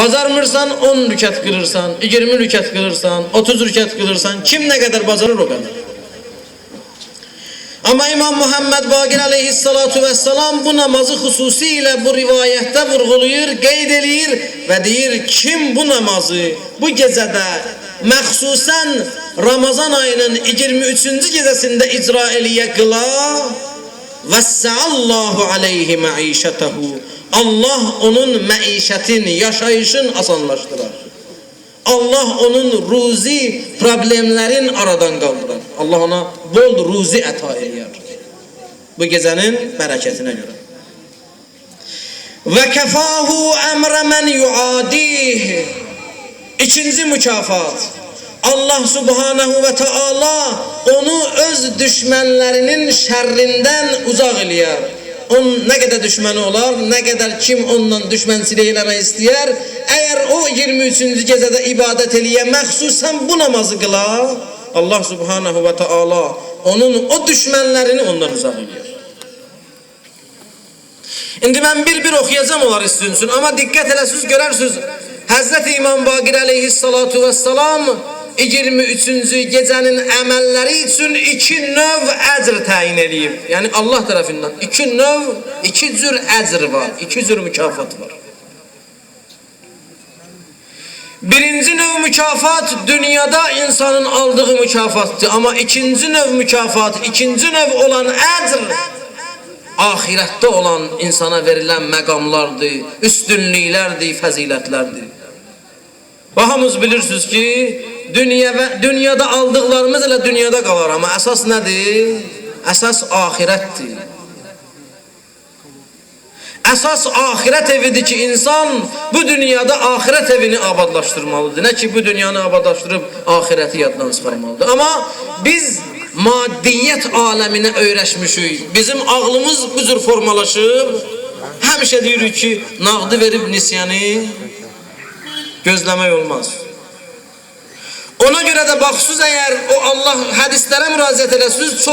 Bacarmırsan 10 rükət qılırsan, 20 rükət qılırsan, 30 rükət qılırsan, kim nə qədər bacarır o qədər. Ama İmam Muhammed Bakir aleyhissalatu vesselam bu namazı hususiyle bu rivayette vurguluyor, qeyd eləyir və deyir kim bu namazı bu gecədə məxsusən Ramazan ayının 23-cü gecəsində icra eləyə qıla vəssəallahu aleyhi məişətəhu Allah onun məişətin, yaşayışın asanlaşdırar. Allah onun ruzi problemlerin aradan kaldırar. Allah ona bol ruzi əta edir. Bu gecenin bereketine göre. Ve kefahu emre men yuadih. İkinci mükafat. Allah subhanahu ve taala onu öz düşmanlarının şerrinden uzak eləyər. Onun ne kadar düşmanı olar, ne kadar kim ondan düşmənçilik eləmək istəyər, əgər o 23-cü gecədə ibadət eləyə, məxsusən bu namazı qıla, Allah subhanahu ve taala onun o düşmənlərini ondan uzaq eləyər. İndi ben bir bir okuyacağım onlar üstünsün ama dikkat eləsiz görərsiniz. Hazreti İmam Bakir aleyhissalatu vesselam 23-cü gecənin əməlləri üçün iki növ əcr təyin edib. Yəni Allah tərəfindən iki növ, iki cür əcr var, iki cür mükafat var. Birinci növ mükafat dünyada insanın aldığı mükafattır ama ikinci növ mükafat, ikinci növ olan əcr ahirette olan insana verilen məqamlardır, üstünlüklərdir, fəzilətlərdir. Və hamınız bilirsiniz ki, dünya və dünyada aldıqlarımız elə dünyada qalar, amma əsas nədir? Əsas ahirətdir. Əsas ahirət evidir ki, insan bu dünyada ahirət evini abadlaşdırmalıdır. Nə ki, bu dünyanı abadlaşdırıb ahirəti yaddan çıxarmalıdır. Amma biz maddiyyət aləminə öyrəşmişik. Bizim ağlımız bu cür formalaşıb. Həmişə deyirik ki, nağdı verib nisyanı gözləmək olmaz. Ona görə də baxsız o Allah hədislərə müraciət edəsiniz, çox